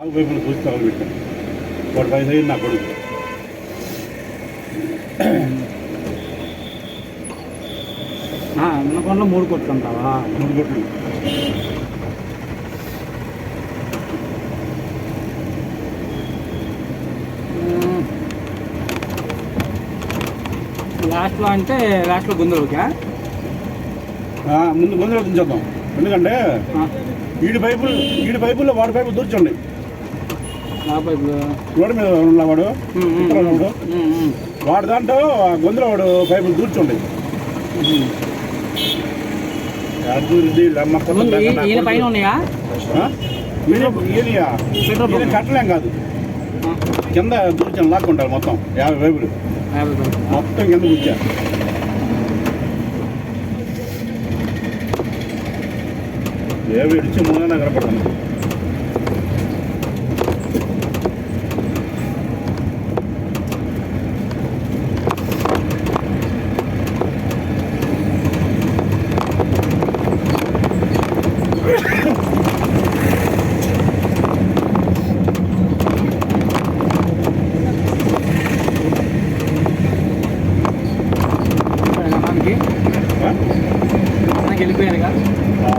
ఆగు వైపున చూసి తగలు పెట్టాను వాడు పైన అయ్యింది నా కొడుకు. వినకుండా మూడు కొట్టుకుంటావా మూడు కొట్లు. లాస్ట్లో అంటే లాస్ట్లో గుందరుకా ఆ, ముందు ముందు దించేద్దాం ఎందుకంటే ఈడి పైపులు ఈడి పైపుల్లో వాడి పైపులు దూర్చండి. రోడ్డు మీద ఉన్నవాడు వాడు. దాంట్లో గొంతులో వాడు పైపులు దూర్చండి. కట్టలేం కాదు. కింద దూర్చండి లాక్కుంటారు మొత్తం యాభై పైపులు. మొత్తం కింద కూర్చా ఏవి ఇడిచి ముందు కనపడతాను. వెళ్ళిపోయారుగా ఆ,